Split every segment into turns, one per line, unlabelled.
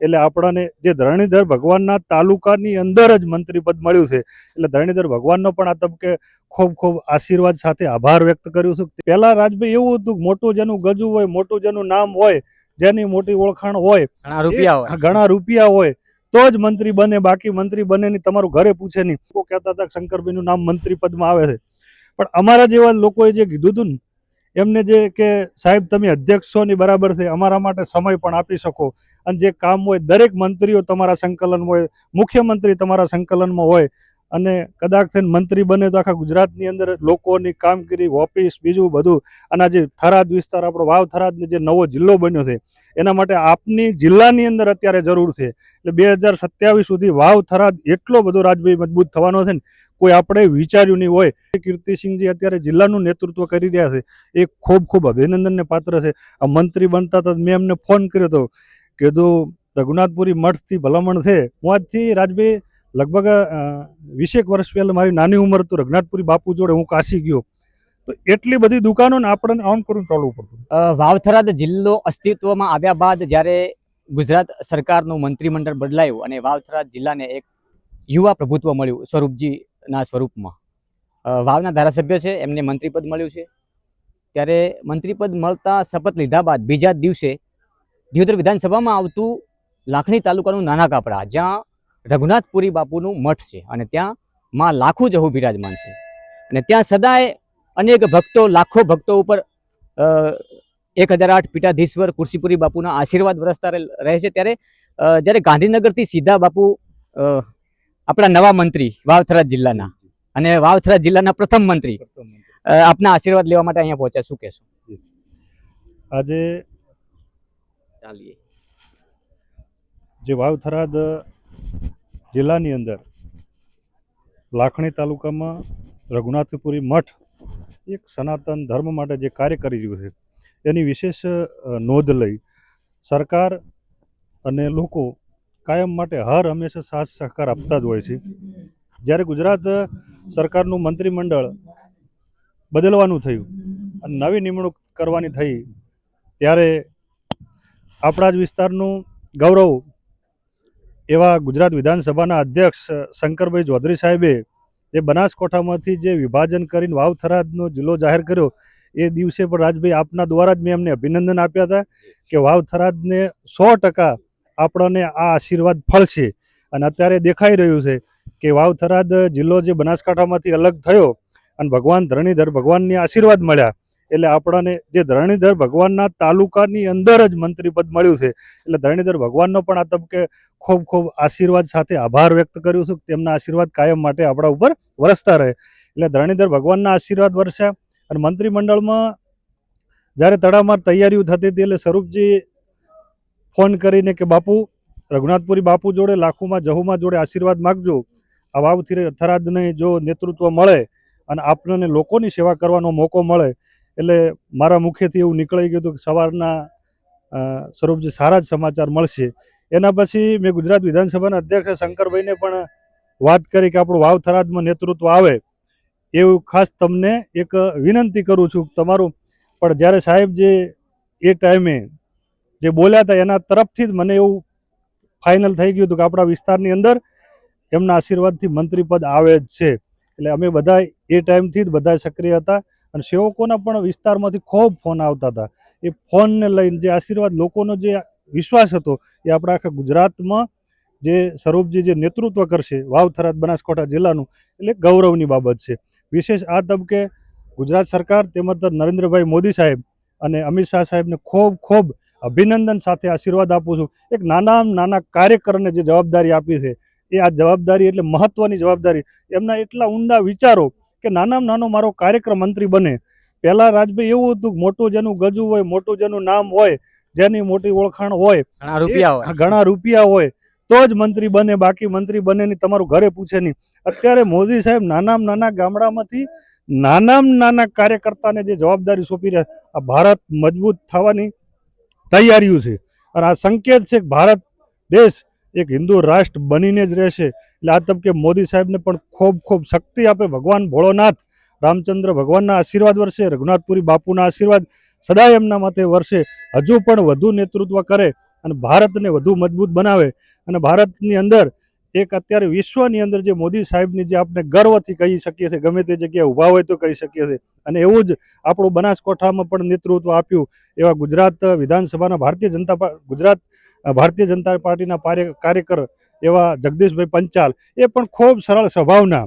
એટલે આપણાને જે ધરણીધર ભગવાનના તાલુકાની અંદર જ મંત્રી પદ મળ્યું છે એટલે ધરણીધર ભગવાનનો પણ આ તબકે ખૂબ ખૂબ આશીર્વાદ સાથે આભાર વ્યક્ત કર્યું છું. પહેલા રાજભાઈ એવું હતું મોટું જેનું ગજુ હોય મોટું જેનું નામ હોય જેની મોટી ઓળખાણ હોય
ઘણા રૂપિયા હોય.
ઘણા રૂપિયા હોય તો જ મંત્રી બને બાકી મંત્રી બને નહીં તમારું ઘરે પૂછે નહીં. લોકો કહેતા હતા શંકરભાઈનું નામ મંત્રી પદમાં આવે છે. પણ અમારા જેવા લોકોએ જે કીધું હતું ને એમને જે કે સાહેબ, તમે અધ્યક્ષોની બરાબર છે, અમારા માટે સમય પણ આપી શકો. અને જે કામ હોય, દરેક મંત્રીઓ તમારા સંકલન હોય, મુખ્યમંત્રી તમારા સંકલનમાં હોય અને કદાચ થઈને મંત્રી બને તો આખા ગુજરાતની અંદર લોકોની કામગીરી, ઓફિસ, બીજું બધું, અને જે થરાદ વિસ્તાર, આપણો વાવ થરાદ જે નવો જિલ્લો બન્યો છે, એના માટે આપની જિલ્લાની અંદર અત્યારે જરૂર છે. એટલે બે હજાર સત્યાવીસ સુધી વાવ થરાદ એટલો બધો રાજભાઈ મજબૂત થવાનો છે ને, કોઈ આપણે વિચાર્યું નહીં હોય. કીર્તિસિંહજી અત્યારે જિલ્લાનું નેતૃત્વ કરી રહ્યા છે. એ ખૂબ ખૂબ અભિનંદનને પાત્ર છે. આ મંત્રી બનતા તો મેં એમને ફોન કર્યો હતો કીધું, રઘુનાથપુરી મઠથી ભલામણ છે. હું આજથી રાજભાઈ લગભગ વીસેક વર્ષ પહેલાં મારી નાની ઉંમર હતું રઘનાથપુરી બાપુ જોડે હું કાશી ગયો. તો એટલી બધી દુકાનો ને આપણને ઓન કરવું ચાલવું પડતું.
વાવથરાદ જિલ્લો અસ્તિત્વમાં આવ્યા બાદ જ્યારે ગુજરાત સરકારનું મંત્રીમંડળ બદલાયું અને વાવથરાદ જિલ્લાને એક યુવા પ્રભુત્વ મળ્યું સ્વરૂપજીના સ્વરૂપમાં. વાવના ધારાસભ્ય છે, એમને મંત્રીપદ મળ્યું છે. ત્યારે મંત્રીપદ મળતા શપથ લીધા બાદ બીજા દિવસે દિયોદર વિધાનસભામાં આવતું લાખણી તાલુકાનું નાના કાપડા, જ્યાં રઘુનાથપુરી બાપુનું મઠ છે અને ત્યાં માં લાખું જહુ બિરાજમાન છે. અને ત્યાં સદાય અનેક ભક્તો લાખો ભક્તો ઉપર એક હજાર આઠ પીઠાધીશ્વર કુર્સીપુરી બાપુના આશીર્વાદ વરસતા રહે છે. ત્યારે જ્યારે ગાંધીનગરથી સીધા બાપુ આપણા નવા મંત્રી વાવથરા જિલ્લાના અને વાવથરા જિલ્લાના પ્રથમ મંત્રી આપના આશીર્વાદ લેવા માટે અહીંયા પહોંચ્યા. શું કહેશો?
આજે
ચાલીએ.
જે વાવ થરાદ જિલ્લાની અંદર લાખણી તાલુકામાં રઘુનાથપુરી મઠ એક સનાતન ધર્મ માટે જે કાર્ય કરી રહ્યું છે, એની વિશેષ નોંધ લઈ સરકાર અને લોકો કાયમ માટે હર હંમેશા સાથ સહકાર આપતા જ હોય છે. જ્યારે ગુજરાત સરકારનું મંત્રીમંડળ બદલવાનું થયું અને નવી નિમણૂક કરવાની થઈ, ત્યારે આપણા જ વિસ્તારનું ગૌરવ એવા ગુજરાત વિધાનસભાના અધ્યક્ષ શંકરભાઈ ચૌધરી સાહેબે જે બનાસકાંઠામાંથી જે વિભાજન કરીને વાવ થરાદનો જિલ્લો જાહેર કર્યો, એ દિવસે પણ રાજભાઈ આપના દ્વારા જ મેં એમને અભિનંદન આપ્યા હતા કે વાવ થરાદને સો ટકા આપણને આ આશીર્વાદ ફળશે. અને અત્યારે દેખાઈ રહ્યું છે કે વાવ થરાદ જિલ્લો જે બનાસકાંઠામાંથી અલગ થયો અને ભગવાન ધરણીધર ભગવાનની આશીર્વાદ મળ્યા. એટલે આપણને જે ધરણીધર ભગવાનના તાલુકાની અંદર જ મંત્રી પદ મળ્યું છે, એટલે ધરણીધર ભગવાનનો પણ આ તબકે ખૂબ ખૂબ આશીર્વાદ સાથે આભાર વ્યક્ત કર્યું છું તેમના આશીર્વાદ કાયમ માટે આપણા ઉપર વરસતા રહે. એટલે ધરણીધર ભગવાનના આશીર્વાદ વરસ્યા અને મંત્રીમંડળમાં જ્યારે તડામાર તૈયારીઓ થતી હતી એટલે સ્વરૂપજી ફોન કરીને કે, બાપુ, રઘુનાથપુરી બાપુ જોડે, લાખોમાં, જહુમાં જોડે આશીર્વાદ માગજો. આ વાવથી થરાદને જો નેતૃત્વ મળે અને આપણને લોકોની સેવા કરવાનો મોકો મળે એટલે મારા મુખેથી એવું નીકળી ગયું હતું કે સવારના સ્વરૂપજી સારા જ સમાચાર મળશે. એના પછી મેં ગુજરાત વિધાનસભાના અધ્યક્ષ શંકરભાઈને પણ વાત કરી કે આપણું વાવ થરાદમાં નેતૃત્વ આવે. એવું ખાસ તમને એક વિનંતી કરું છું તમારું. પણ જ્યારે સાહેબ જે, એ ટાઈમે જે બોલ્યા હતા, એના તરફથી જ મને એવું ફાઇનલ થઈ ગયું હતું કે આપણા વિસ્તારની અંદર એમના આશીર્વાદથી મંત્રીપદ આવે જ છે. એટલે અમે બધા એ ટાઈમથી જ બધા સક્રિય હતા. અને સેવકોના પણ વિસ્તારમાંથી ખૂબ ફોન આવતા હતા. એ ફોનને લઈને જે આશીર્વાદ, લોકોનો જે વિશ્વાસ હતો, એ આપણા આખા ગુજરાતમાં જે સ્વરૂપજી જે નેતૃત્વ કરશે વાવ થરાદ બનાસકાંઠા જિલ્લાનું, એટલે ગૌરવની બાબત છે. વિશેષ આ તબકે ગુજરાત સરકાર તેમજ નરેન્દ્રભાઈ મોદી સાહેબ અને અમિત શાહ સાહેબને ખૂબ ખૂબ અભિનંદન સાથે આશીર્વાદ આપું છું. એક નાના નાના કાર્યકરને જે જવાબદારી આપી છે, એ આ જવાબદારી એટલે મહત્વની જવાબદારી. એમના એટલા ઊંડા વિચારો કે નાનામાં નાનો મારો કાર્યક્રમ મંત્રી બને. પહેલાં રાજભાઈ એવું હતું કે મોટું જેનું ગજુ હોય મોટું જેનું નામ હોય જેની મોટી ઓળખાણ હોય
ઘણા રૂપિયા હોય.
ઘણા રૂપિયા હોય તો જ મંત્રી બને બાકી મંત્રી બને ની તમારું ઘરે પૂછે નહીં. અત્યારે મોદી સાહેબ નાનામાં નાના ગામડામાંથી નાનામાં નાના કાર્યકર્તાને જે જવાબદારી સોંપી રહ્યા આ ભારત મજબૂત થવાની તૈયારીઓ છે. અને આ સંકેત છે કે ભારત દેશ એક હિન્દુ રાષ્ટ્ર બનીને જ રહેશે. એટલે આ તબકે મોદી સાહેબને પણ ખૂબ ખૂબ શક્તિ આપે. ભગવાન ભોળોનાથ, રામચંદ્ર ભગવાનના આશીર્વાદ વર્ષે રઘુનાથપુરી બાપુના આશીર્વાદ સદાય એમના માથે વર્ષે હજુ પણ વધુ નેતૃત્વ કરે અને ભારતને વધુ મજબૂત બનાવે. અને ભારતની અંદર એક અત્યારે વિશ્વની અંદર જે મોદી સાહેબની જે આપણે ગર્વથી કહી શકીએ છીએ, ગમે તે જગ્યાએ ઊભા હોય તો કહી શકીએ છીએ. અને એવું જ આપણું બનાસકોઠામાં પણ નેતૃત્વ આપ્યું. એવા ગુજરાત વિધાનસભાના ભારતીય જનતા ગુજરાત, ભારતીય જનતા પાર્ટીના કાર્યકર એવા જગદીશભાઈ પંચાલ એ પણ ખૂબ સરળ સ્વભાવના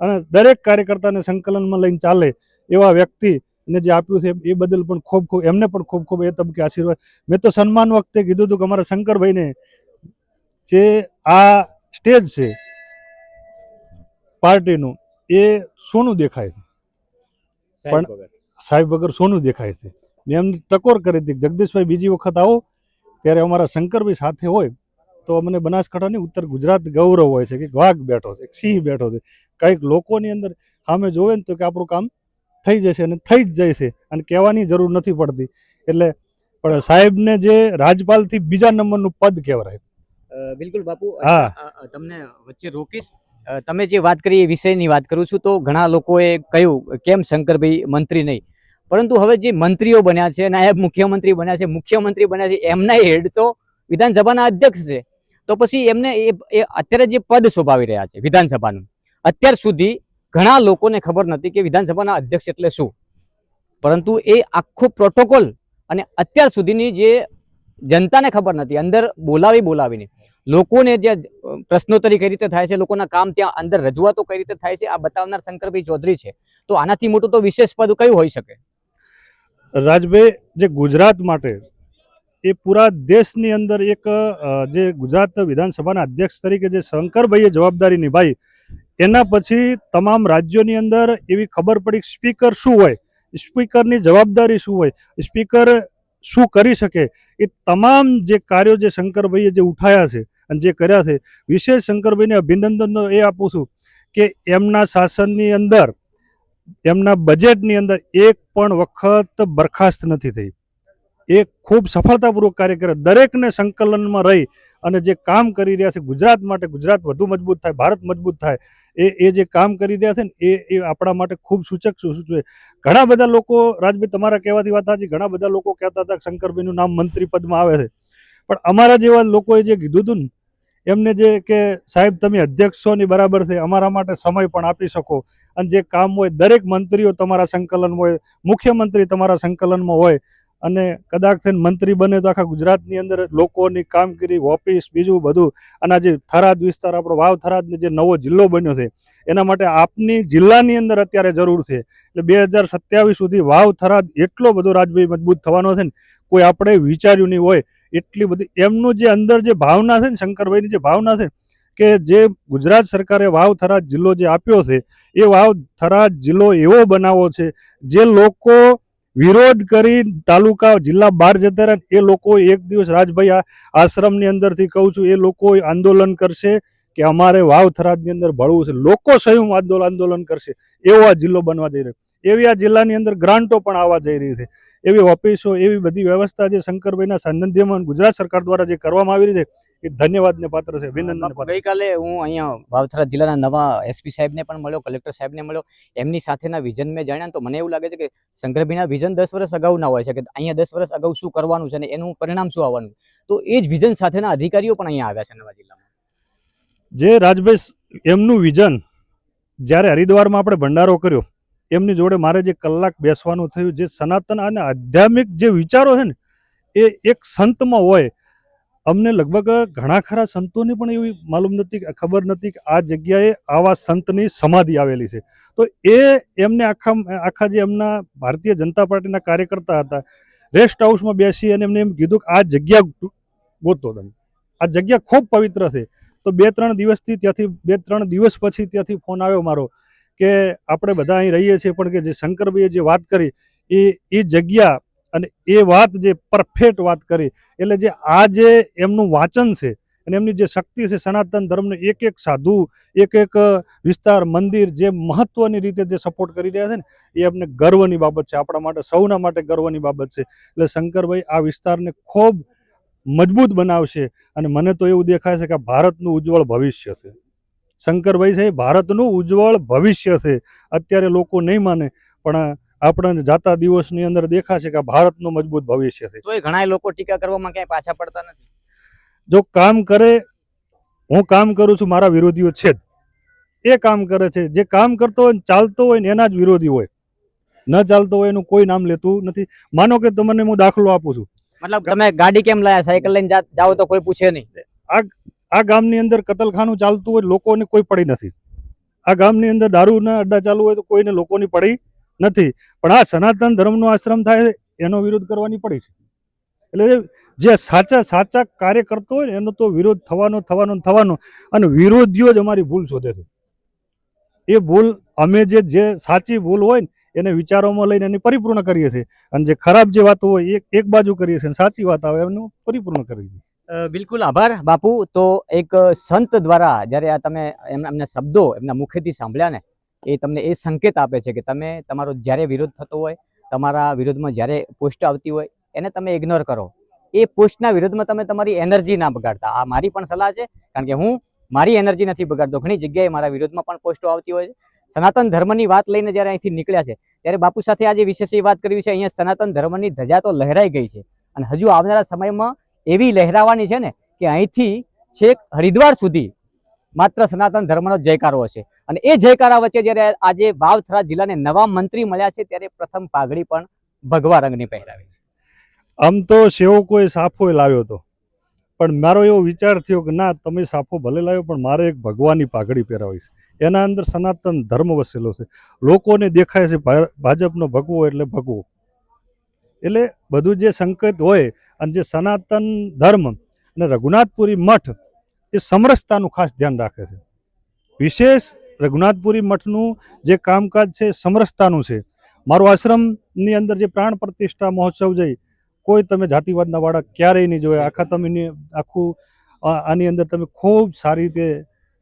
અને દરેક કાર્યકર્તાને સંકલનમાં લઈને ચાલે એવા વ્યક્તિને જે આપ્યું છે એ બદલ પણ ખૂબ ખૂબ એમને પણ ખૂબ ખૂબ એ તબકે આશીર્વાદ. મેં તો સન્માન વખતે કીધું હતું કે અમારા શંકરભાઈને જે આ સ્ટેજ છે પાર્ટીનું એ સોનું દેખાય છે.
સાહેબ
પણ-
વગર.
સાહેબ વગર સોનું દેખાય છે. મેં એમની ટકોર કરી હતી કે જગદીશભાઈ બીજી વખત આવો ત્યારે અમારા શંકરભાઈ સાથે હોય તો અમને બનાસકાંઠાની ઉત્તર ગુજરાત ગૌરવ હોય છે કે વાઘ બેઠો છે સિંહ બેઠો છે. કંઈક લોકોની અંદર સામે જોવે ને તો કે આપણું કામ થઈ જશે અને થઈ જ જાય છે અને કહેવાની જરૂર નથી પડતી. એટલે પણ સાહેબને જે રાજપાલથી બીજા નંબરનું પદ કહેવાય.
બિલકુલ બાપુ.
હા.
તમને વચ્ચે રોકીશ. તમે જે વાત કરી એ વિષયની વાત કરું છું તો ઘણા લોકોએ કહ્યું કેમ શંકરભાઈ મંત્રી નહીં. પરંતુ હવે જે મંત્રીઓ બન્યા છે નાયબ મુખ્યમંત્રી બન્યા છે મુખ્યમંત્રી બન્યા છે એમના હેડ તો વિધાનસભાના અધ્યક્ષ છે. તો પછી એમને એ અત્યારે જે પદ શોભાવી રહ્યા છે વિધાનસભાનું, અત્યાર સુધી ઘણા લોકોને ખબર નથી કે વિધાનસભાના અધ્યક્ષ એટલે શું. પરંતુ એ આખો પ્રોટોકોલ અને અત્યાર સુધીની જે જનતાને ખબર નથી અંદર બોલાવી બોલાવીને, લોકોને જે પ્રશ્નોત્તરી કઈ રીતે થાય છે, લોકોના કામ ત્યાં અંદર રજૂઆતો કઈ રીતે થાય છે, આ બતાવનાર શંકરભાઈ ચૌધરી છે. તો આનાથી મોટું તો વિશેષ પદ કયું હોઈ શકે?
રાજભાઈ, જે ગુજરાત માટે એ પૂરા દેશની અંદર એક જે ગુજરાત વિધાનસભાના અધ્યક્ષ તરીકે જે શંકરભાઈએ જવાબદારી નિભાવી એના પછી તમામ રાજ્યોની અંદર એવી ખબર પડી સ્પીકર શું હોય, સ્પીકરની જવાબદારી શું હોય, સ્પીકર શું કરી શકે, એ તમામ જે કાર્યો જે શંકરભાઈએ જે ઉઠાયા છે અને જે કર્યા છે, વિશેષ શંકરભાઈને અભિનંદન એ આપું છું કે એમના શાસનની અંદર, એમના બજેટની અંદર એક પણ વખત બરખાસ્ત નથી થઈ. એ ખૂબ સફળતાપૂર્વક કાર્ય કરે, દરેકને સંકલનમાં રહી અને જે કામ કરી રહ્યા છે ગુજરાત માટે, ગુજરાત વધુ મજબૂત થાય, ભારત મજબૂત થાય, એ એ જે કામ કરી રહ્યા છે ને, એ એ આપણા માટે ખૂબ સૂચક સૂચવે ઘણા બધા લોકો, રાજભાઈ, તમારા કહેવાથી વાત સાચી, ઘણા બધા લોકો કહેતા હતા શંકરભાઈનું નામ મંત્રી પદમાં આવે છે. પણ અમારા જેવા લોકોએ જે કીધું હતું ને, એમને જે કે સાહેબ, તમે અધ્યક્ષ છો ની બરાબર છે, અમારા માટે સમય પણ આપી શકો. અને જે કામ હોય, દરેક મંત્રીઓ તમારા સંકલન હોય, મુખ્યમંત્રી તમારા સંકલનમાં હોય અને કદાચ થઈને મંત્રી બને તો આખા ગુજરાતની અંદર લોકોની કામગીરી, ઓફિસ, બીજું બધું, અને આજે થરાદ વિસ્તાર, આપણો વાવ થરાદ જે નવો જિલ્લો બન્યો છે, એના માટે આપની જિલ્લાની અંદર અત્યારે જરૂર છે. એટલે બે હજાર સત્યાવીસ સુધી વાવ થરાદ એટલો બધો રાજભાઈ મજબૂત થવાનો છે ને, કોઈ આપણે વિચાર્યું નહીં હોય. એટલી બધી, એમનું જે અંદર જે ભાવના છે ને, શંકરભાઈની જે ભાવના છે કે જે ગુજરાત સરકારે વાવ થરાદ જિલ્લો જે આપ્યો છે, એ વાવ થરાદ જિલ્લો એવો બનાવો છે, જે લોકો વિરોધ કરી તાલુકા જિલ્લા બહાર જતા રહ્યા એ લોકો એક દિવસ રાજભાઈ આશ્રમની અંદરથી કહું છું, એ લોકો આંદોલન કરશે કે અમારે વાવ થરાદની અંદર ભળવું છે. લોકો સ્વયં આંદોલન આંદોલન કરશે. એવો આ જિલ્લો બનવા જઈ રહ્યો એવી આ જિલ્લાની અંદર ગ્રાન્ટો પણ આવવા જઈ રહી છે. એવી ઓફિસો, એવી બધી વ્યવસ્થા જે શંકરભાઈના સાનિધ્યમાં ગુજરાત સરકાર દ્વારા જે કરવામાં આવી રહી છે એ ધન્યવાદને પાત્ર છે અભિનંદન પાત્ર.
ગઈકાલે હું અહીંયા વાવથરા જિલ્લાના નવા એસપી સાહેબને પણ મળ્યો કલેક્ટર સાહેબને મળ્યો. એમની સાથેના વિઝન મેં જાણ્યા તો મને એવું લાગે છે કે શંકરભીના વિઝન દસ વર્ષ અગાઉના હોય છે કે અહીંયા દસ વર્ષ અગાઉ શું કરવાનું છે અને એનું પરિણામ શું આવવાનું તો એ જ વિઝન સાથેના અધિકારીઓ પણ અહીંયા આવ્યા છે નવા જિલ્લામાં.
જે રાજભાઈ એમનું વિઝન જ્યારે હરિદ્વારમાં આપણે ભંડારો કર્યો એમની જોડે મારે જે કલાક બેસવાનું થયું જે સનાતન અને આધ્યાત્મિક જે વિચારો છે ને એ એક સંતમાં હોય અમને લગભગ ઘણા ખરા સંતોને પણ એવી માલુમ નથી, ખબર નથી કે આ જગ્યાએ આવા સંતની સમાધિ આવેલી છે. તો એ એમને આખા આખા જે એમના ભારતીય જનતા પાર્ટીના કાર્યકર્તા હતા, રેસ્ટ હાઉસમાં બેસી અને એમને એમ કીધું કે આ જગ્યા ગોતો તમે. આ જગ્યા ખૂબ પવિત્ર છે. તો બે ત્રણ દિવસથી ત્યાંથી, બે ત્રણ દિવસ પછી ત્યાંથી ફોન આવ્યો મારો કે આપણે બધા અહીં રહીએ છીએ, પણ કે જે શંકરભાઈએ જે વાત કરી, એ એ જગ્યા અને એ વાત જે પરફેક્ટ વાત કરી, એટલે જે આ જે એમનું વાંચન છે, અને એમની જે શક્તિ છે સનાતન ધર્મને એક એક સાધુ, એક એક વિસ્તાર, મંદિર જે મહત્વની રીતે જે સપોર્ટ કરી રહ્યા છે ને, એ અમને ગર્વની બાબત છે, આપણા માટે, સૌના માટે ગર્વની બાબત છે. એટલે શંકરભાઈ આ વિસ્તારને ખૂબ મજબૂત બનાવશે, અને મને તો એવું દેખાય છે કે ભારતનું ઉજ્જવળ ભવિષ્ય છે. શંકરભાઈ છે ભારતનું ઉજ્જવળ ભવિષ્ય છે. અત્યારે લોકો નહીં માને, પણ આપણને જાતા દિવસની અંદર દેખાશે કે ભારતનું મજબૂત ભવિષ્ય છે.
તો એ ઘણા લોકો ટીકા કરવામાં ક્યાંય પાછા પડતા નથી.
જો કામ કરે હું કામ કરું છું મારા વિરોધીઓ છે જ. એ કામ કરે છે. જે કામ કરતો હોય ને ચાલતો હોય ને એના જ વિરોધી હોય. ન ચાલતો હોય એનું કોઈ નામ લેતું નથી. માનો કે તમને હું દાખલો આપું છું.
મતલબ તમે ગાડી કેમ લાયા? સાયકલ લઈને જાઓ તો કોઈ પૂછે નહીં.
આ ગામની અંદર કતલખાનું ચાલતું હોય લોકોને કોઈ પડી નથી. આ ગામની અંદર દારૂના અડ્ડા ચાલુ હોય તો કોઈને લોકોની પડી નથી. પણ આ સનાતન ધર્મનો આશ્રમ થાય એનો વિરોધ કરવાની પડી છે. એટલે જે સાચા સાચા કાર્ય કરતો હોય એનો તો વિરોધ થવાનો થવાનો થવાનો અને વિરોધીઓ જ અમારી ભૂલ શોધે છે. એ ભૂલ અમે જે જે સાચી ભૂલ હોય ને, એને વિચારોમાં લઈને એની પરિપૂર્ણ કરીએ છીએ. અને જે ખરાબ જે વાતો હોય એક એક બાજુ કરીએ છીએ સાચી વાત આવે એનું પરિપૂર્ણ કરીએ છીએ
બિલકુલ આભાર. બાપુ, તો એક સંત દ્વારા જ્યારે આ તમે એમ- એમના શબ્દો એમના મુખેથી સાંભળ્યા ને એ તમને એ સંકેત આપે છે કે તમે, તમારો જ્યારે વિરોધ થતો હોય, તમારા વિરોધમાં જ્યારે પોસ્ટ આવતી હોય, એને તમે ઇગ્નોર કરો. એ પોસ્ટના વિરોધમાં તમે તમારી એનર્જી ના બગાડતા. આ મારી પણ સલાહ છે, કારણ કે હું મારી એનર્જી નથી બગાડતો. ઘણી જગ્યાએ મારા વિરોધમાં પણ પોસ્ટો આવતી હોય છે. સનાતન ધર્મની વાત લઈને જ્યારે અહીંથી નીકળ્યા છે, ત્યારે બાપુ સાથે આજે વિશેષ એ વાત કરવી છે. અહીંયા સનાતન ધર્મની ધજા તો લહેરાઈ ગઈ છે. અને હજુ આવનારા સમયમાં એવી લહેરાવાની છે ને, કે અહીંથી છેક હરિદ્વાર સુધી માત્ર સનાતન ધર્મનો જયકારો હશે. અને એ જયકારા વચ્ચે જ્યારે આજે વાવથરા જિલ્લાને નવા મંત્રી મળ્યા છે, ત્યારે પ્રથમ પાઘડી પણ ભગવા રંગની પહેરાવી
આમ તો સેવકોએ સાફો લાવ્યો હતો પણ મારો એવો વિચાર થયો કે ના, તમે સાફો ભલે લાવ્યો, પણ મારે એક ભગવાનની પાઘડી પહેરાવી છે. એના અંદર સનાતન ધર્મ વસેલો છે. લોકોને દેખાય છે ભાજપનો ભગવો એટલે ભગવો. એટલે બધું જે સંકેત હોય અને જે સનાતન ધર્મ અને રઘુનાથપુરી મઠ એ સમરસતાનું ખાસ ધ્યાન રાખે છે. વિશેષ રઘુનાથપુરી મઠનું જે કામકાજ છે સમરસતાનું છે. મારો આશ્રમની અંદર જે પ્રાણ પ્રતિષ્ઠા મહોત્સવ જઈ, કોઈ તમે જાતિવાદના વાળા ક્યારેય નહીં જોયા. આખા તમે આખું આની અંદર તમે ખૂબ સારી રીતે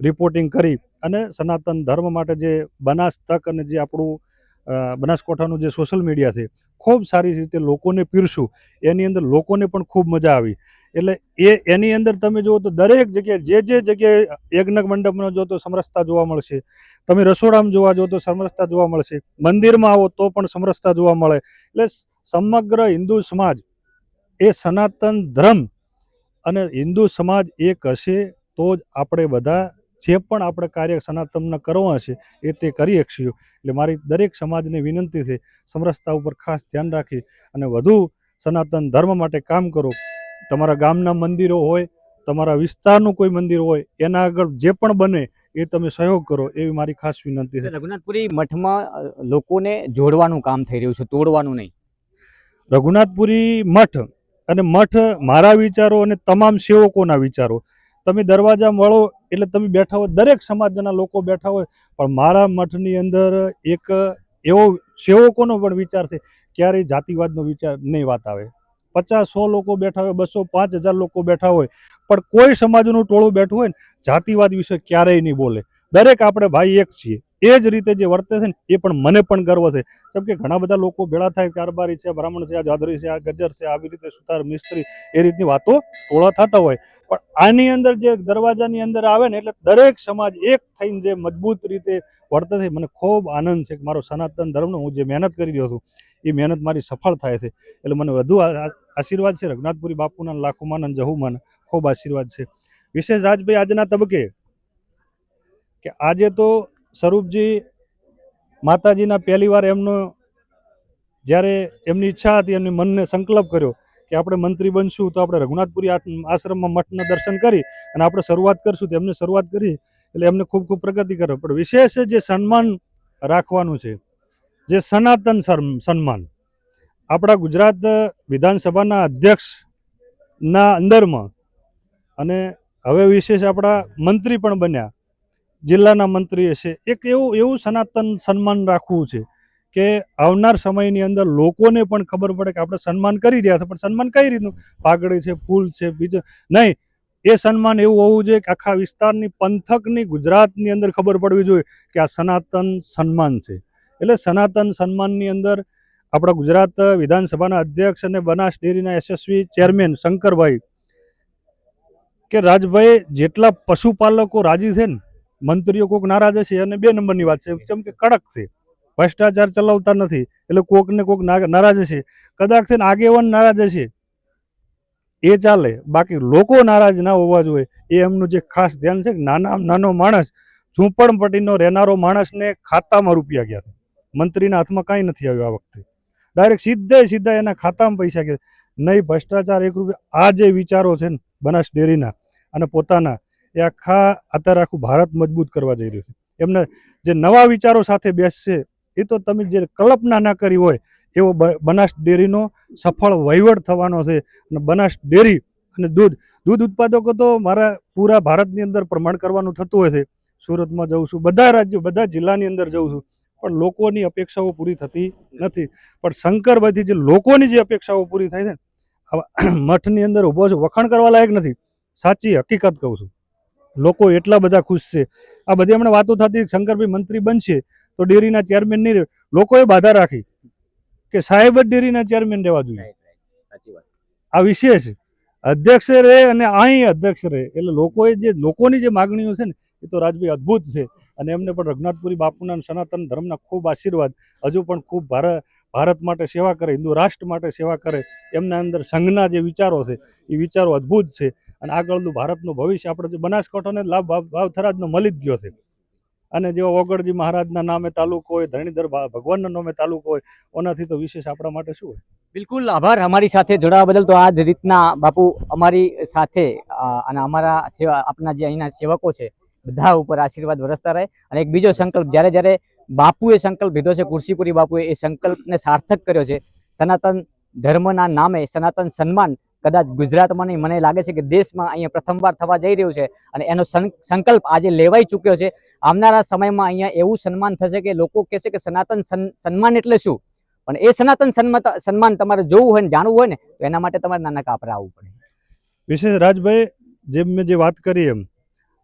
રિપોર્ટિંગ કરી અને સનાતન ધર્મ માટે જે બનાસ તક અને જે આપણું બનાસકાંઠાનું જે સોશિયલ મીડિયા છે, ખૂબ સારી રીતે લોકોને પીરશું. એની અંદર લોકોને પણ ખૂબ મજા આવી. એટલે એ, એની અંદર તમે જુઓ તો દરેક જગ્યાએ જે જે જગ્યાએ યજ્ઞ મંડપનો જો તો સમરસતા જોવા મળશે. તમે રસોડામાં જોવા જો તો સમરસતા જોવા મળશે. મંદિરમાં આવો તો પણ સમરસતા જોવા મળે. એટલે સમગ્ર હિન્દુ સમાજ એ સનાતન ધર્મ અને હિન્દુ સમાજ એક હશે તો જ આપણે બધા જે પણ આપણે કાર્ય સનાતનના કરવા હશે એ તે કરી શકશું એટલે મારી દરેક સમાજને વિનંતી છે, સમરસતા ઉપર ખાસ ધ્યાન રાખી અને વધુ સનાતન ધર્મ માટે કામ કરો. તમારા ગામના મંદિરો હોય તમારા વિસ્તારનું કોઈ મંદિર હોય એના આગળ જે પણ બને એ તમે સહયોગ કરો એવી મારી ખાસ વિનંતી છે.
રઘુનાથપુરી મઠમાં લોકોને જોડવાનું કામ થઈ રહ્યું છે તોડવાનું નહીં.
રઘુનાથપુરી મઠ અને મઠ મારા વિચારો અને તમામ સેવકોના વિચારો. તમે દરવાજા મળો એટલે તમે બેઠા હોય દરેક સમાજના લોકો બેઠા હોય પણ મારા મઠની અંદર એક એવો સેવકોનો પણ વિચાર છે ક્યારેય જાતિવાદનો વિચાર નહીં વાત આવે. પચાસ સો લોકો બેઠા હોય, બસો પાંચ હજાર લોકો બેઠા હોય, પણ કોઈ સમાજનું ટોળું બેઠું હોય ને, જાતિવાદ વિશે ક્યારેય નહીં બોલે. દરેક આપણે ભાઈ એક છીએ. એ જ રીતે જે વર્તે છે ને, એ પણ મને પણ ગર્વ છે. કેમ કે ઘણા બધા લોકો ભેળા થાય, કારબારી છે, બ્રાહ્મણ છે આ જાદરી છે, આ ગજર છે, આવી રીતે સુતાર મિસ્ત્રી, એ રીતની વાતો ટોળા થતા હોય. પણ આની અંદર જે દરવાજાની અંદર આવે ને, એટલે દરેક સમાજ એક થઈને જે મજબૂત રીતે વર્તે છે, મને ખૂબ આનંદ છે કે મારો સનાતન ધર્મનો હું જે મહેનત કરી રહ્યો છું, એ મહેનત મારી સફળ થાય છે. એટલે મને વધુ આશીર્વાદ છે. રઘુનાથપુરી બાપુના ને લાખોમાં અને જહુમાં ખૂબ આશીર્વાદ છે. વિશેષ રાજભાઈ આજના તબક્કે કે આજે તો સ્વરૂપજી માતાજીના પહેલી વાર એમનો જ્યારે એમની ઈચ્છા હતી, એમની મનને સંકલ્પ કર્યો કે આપણે મંત્રી બનશું, તો આપણે રઘુનાથપુરી આશ્રમમાં મઠના દર્શન કરી અને આપણે શરૂઆત કરશું. તો એમને શરૂઆત કરી એટલે એમને ખૂબ ખૂબ પ્રગતિ કરો પણ વિશેષ જે સન્માન રાખવાનું છે, જે સનાતન સન્માન આપણા ગુજરાત વિધાનસભાના અધ્યક્ષના અંદરમાં અને હવે વિશેષ આપણા મંત્રી પણ બન્યા. જિલ્લાના મંત્રી હશે એક એવું એવું સનાતન સન્માન રાખવું છે કે આવનાર સમયની અંદર લોકોને પણ ખબર પડે કે આપણે સન્માન કરી રહ્યા છે. પણ સન્માન કઈ રીતનું? પાઘડી છે, ફૂલ છે, બીજું નહીં. એ સન્માન એવું હોવું જોઈએ કે આખા વિસ્તારની પંથકની ગુજરાતની અંદર ખબર પડવી જોઈએ કે આ સનાતન સન્માન છે. એટલે સનાતન સન્માનની અંદર આપણા ગુજરાત વિધાનસભાના અધ્યક્ષ અને બનાસ ડેરીના યશસ્વી ચેરમેન શંકરભાઈ કે રાજભાઈ, જેટલા પશુપાલકો રાજી છે ને, મંત્રીઓ કોઈક નારાજ હશે અને બે નંબરની વાત છે. કેમ કે કડક છે. ભ્રષ્ટાચાર ચલાવતા નથી, એટલે કોક ને કોક નારાજ હશે. કદાચ છે ને આગેવાન નારાજ હશે. એ ચાલે. બાકી લોકો નારાજ ના હોવા જોઈએ. એ એમનું જે ખાસ ધ્યાન છે નાના, નાનો માણસ, ઝૂંપડપટ્ટીનો રહેનારો માણસને ખાતામાં રૂપિયા ગયા છે. મંત્રીના હાથમાં કાંઈ નથી આવ્યું આ વખતે. ડાયરેક્ટ સીધે સીધા એના ખાતામાં પૈસા કે નહીં, ભ્રષ્ટાચાર એક રૂપિયા આ જે વિચારો છે ને, બનાસ ડેરીના અને પોતાના, એ આખા અત્યારે આખું ભારત મજબૂત કરવા જઈ રહ્યું છે. એમને જે નવા વિચારો સાથે બેસશે, એ તો તમે જે કલ્પના ના કરી હોય, એવો બનાસ ડેરીનો સફળ વહીવટ થવાનો છે. અને બનાસ ડેરી અને દૂધ દૂધ ઉત્પાદકો તો મારા પૂરા ભારતની અંદર પ્રમાણ કરવાનું થતું હોય છે. સુરતમાં જઉં છું, બધા રાજ્યો, બધા જિલ્લાની અંદર જઉં છું. પણ લોકોની અપેક્ષાઓ પૂરી થતી નથી. પણ શંકરભાઈથી જે લોકોની જે અપેક્ષાઓ પૂરી થાય છે ને મઠની અંદર ઊભો છું વખાણ કરવા લાયક નથી. સાચી હકીકત કહું છું. લોકો એટલા બધા ખુશ છે. આ બધી હમણાં વાતો થતી શંકરભાઈ મંત્રી બનશે તો ડેરીના ચેરમેન નહીં રહે લોકોએ બાધા રાખી કે સાહેબ જ ડેરીના ચેરમેન રહેવા જોઈએ.
સાચી વાત.
આ વિશેષ અધ્યક્ષ રહે અને અહીં અધ્યક્ષ રહે. એટલે લોકોએ જે લોકોની જે માગણીઓ છે ને એ તો રાજભાઈ અદ્ભુત છે. અને એમને પણ રઘુનાથપુરી બાપુના સનાતન ધર્મના ખૂબ આશીર્વાદ. હજુ પણ ખૂબ ભારત ભારત માટે સેવા કરે, હિન્દુ રાષ્ટ્ર માટે સેવા કરે, એમના અંદર સંઘના જે વિચારો છે, એ વિચારો અદ્ભુત છે. અને આગળનું ભારતનું ભવિષ્ય આપણે જે બનાસકાંઠાને લાભ, ભાવ- ભાવથરાજનો મળી જ ગયો છે. અને જેવો ઓગળજી મહારાજના નામે તાલુકો હોય ધરણીધર ભગવાનના નામે તાલુકો હોય, ઓનાથી તો વિશેષ આપણા માટે શું હોય?
બિલકુલ, આભાર અમારી સાથે જોડાવા બદલ. તો આ જ રીતના બાપુ અમારી સાથે અને અમારા સેવા, આપના જે અહીંના સેવકો છે બધા ઉપર આશીર્વાદ વરસતા રહે. અને એક બીજો સંકલ્પ, જ્યારે જ્યારે બાપુએ સંકલ્પ લીધો છે કુર્સીપુરી બાપુએ એ સંકલ્પને સાર્થક કર્યો છે, સનાતન ધર્મના નામે સનાતન સન્માન કદાચ ગુજરાતમાં નહીં, મને લાગે છે કે દેશમાં અહીંયા પ્રથમવાર થવા જઈ રહ્યું છે અને એનો સંકલ્પ આજે લેવાઈ ચૂક્યો છે. આવનારા સમયમાં અહીંયા એવું સન્માન થશે કે લોકો કહેશે કે સનાતન સન્- સન્માન એટલે શું? પણ એ સનાતન સન્માન તમારે જોવું હોય ને, જાણવું હોય ને, તો એના માટે તમારે નાના કાપરા આવવું પડે.
વિશેષ રાજભાઈ, જેમ મેં જે વાત કરી એમ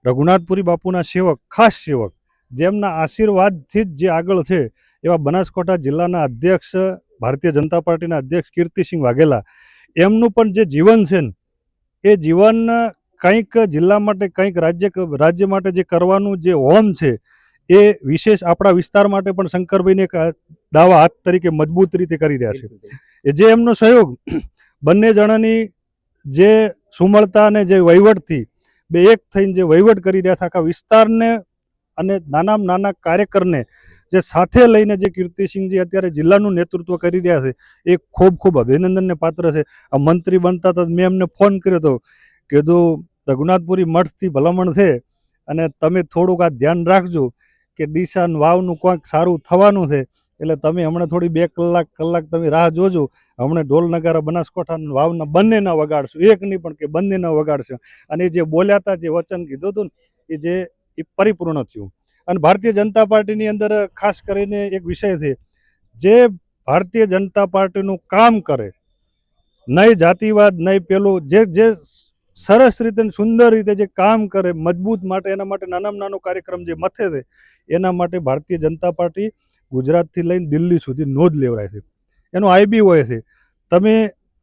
રઘુનાથપુરી બાપુના સેવક ખાસ સેવક જેમના આશીર્વાદથી જ જે આગળ છે એવા બનાસકાંઠા જિલ્લાના અધ્યક્ષ ભારતીય જનતા પાર્ટીના અધ્યક્ષ કીર્તિસિંહ વાઘેલા. એમનું પણ જે જીવન છે ને એ જીવન કંઈક જિલ્લા માટે કંઈક રાજ્ય રાજ્ય માટે જે કરવાનું જે હોમ છે એ વિશેષ આપણા વિસ્તાર માટે પણ શંકરભાઈને દાવા હાથ તરીકે મજબૂત રીતે કરી રહ્યા છે. એ જે એમનો સહયોગ બંને જણાની જે સુમળતા અને જે વહીવટથી બે એક થઈને જે વહીવટ કરી રહ્યા છે, આખા વિસ્તારને અને નાનામાં નાના કાર્યકરને જે સાથે લઈને જે કીર્તિસિંહજી અત્યારે જિલ્લાનું નેતૃત્વ કરી રહ્યા છે, એ ખૂબ ખૂબ અભિનંદનને પાત્ર છે. આ મંત્રી બનતા હતા, મેં એમને ફોન કર્યો હતો કીધું રઘુનાથપુરી મઠથી ભલામણ છે અને તમે થોડુંક આ ધ્યાન રાખજો કે દિશા વાવનું કોઈક સારું થવાનું છે એટલે તમે હમણાં થોડી બે કલાક કલાક તમે રાહ જોજો. હમણાં ઢોલ નગારા બનાસકોઠા વાવના બંનેના વગાડશું. એક નહીં, પણ કે બંનેના વગાડશું. અને જે બોલ્યા હતા, જે વચન કીધું હતું એ જે, એ પરિપૂર્ણ થયું. અને ભારતીય જનતા પાર્ટીની અંદર ખાસ કરીને એક વિષય છે. જે ભારતીય જનતા પાર્ટીનું કામ કરે નહીં જાતિવાદ નહીં પેલું, જે જે સરસ રીતે સુંદર રીતે જે કામ કરે, મજબૂત માટે, એના માટે નાનામાં નાનો કાર્યક્રમ જે મથે છે, એના માટે ભારતીય જનતા પાર્ટી ગુજરાતથી લઈને દિલ્હી સુધી નોંધ લેવરાય છે. એનું આઈબી હોય છે. તમે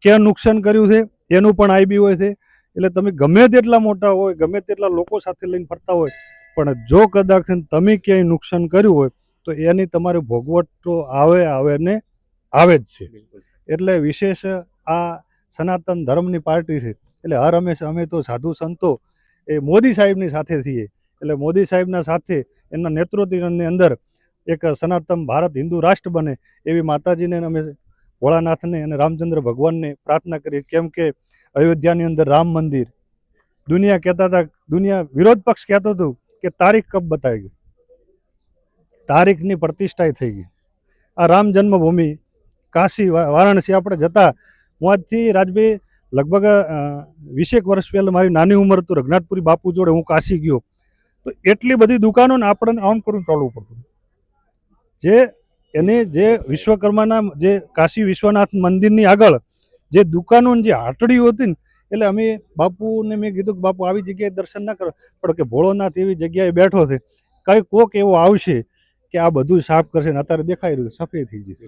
ક્યાં નુકસાન કર્યું છે? એનું પણ આઈબી હોય છે. એટલે તમે ગમે તેટલા મોટા હોય ગમે તેટલા લોકો સાથે લઈને ફરતા હોય પણ જો કદાચ તમે ક્યાંય નુકસાન કર્યું હોય તો એની તમારે ભોગવટ તો આવે આવે ને આવે જ છે. એટલે વિશેષ આ સનાતન ધર્મની પાર્ટી છે. એટલે હર હંમેશા અમે તો સાધુ સંતો એ મોદી સાહેબની સાથે છીએ. એટલે મોદી સાહેબના સાથે એમના નેતૃત્વની અંદર એક સનાતન ભારત હિન્દુ રાષ્ટ્ર બને એવી માતાજીને અમે ભોળાનાથને અને રામચંદ્ર ભગવાનને પ્રાર્થના કરી કેમ કે અયોધ્યાની અંદર રામ મંદિર, દુનિયા કહેતા હતા, દુનિયા વિરોધ પક્ષ કહેતો હતું કે તારીખ કબ બતાવી ગઈ? તારીખની પ્રતિષ્ઠા થઈ ગઈ. આ રામ જન્મભૂમિ, કાશી વારાણસી આપણે જતા, હું આજથી રાજભાઈ લગભગ વીસેક વર્ષ પહેલાં મારી નાની ઉંમર હતું, રઘનાથપુરી બાપુ જોડે હું કાશી ગયો. તો એટલી બધી દુકાનો ને આપણને આમ કરવું, ચાલવું પડતું. જે એની જે વિશ્વકર્માના જે કાશી વિશ્વનાથ મંદિરની આગળ જે દુકાનોની જે હાટડીઓ હતી ને, એટલે અમે બાપુને મેં કીધું કે બાપુ આવી જગ્યાએ દર્શન ના કરો. પણ કે ભોળોનાથ એવી જગ્યાએ બેઠો છે, કઈ કોક એવો આવશે કે આ બધું સાફ કરશે ને અત્યારે દેખાઈ રહ્યું સફેદ થઈ જશે.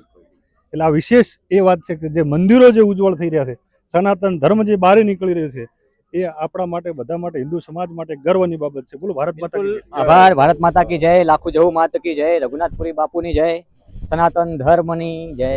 એટલે આ વિશેષ એ વાત છે કે જે મંદિરો જે ઉજ્જવળ થઈ રહ્યા છે, સનાતન ધર્મ જે બહાર નીકળી રહ્યો છે એ આપણા માટે બધા માટે હિન્દુ સમાજ માટે ગર્વની બાબત છે. બોલો ભારત માતા
આભાર ભારત માતા કી જય. લાખો જવું માતા કી જય. રઘુનાથપુરી બાપુની જય. સનાતન ધર્મની જય.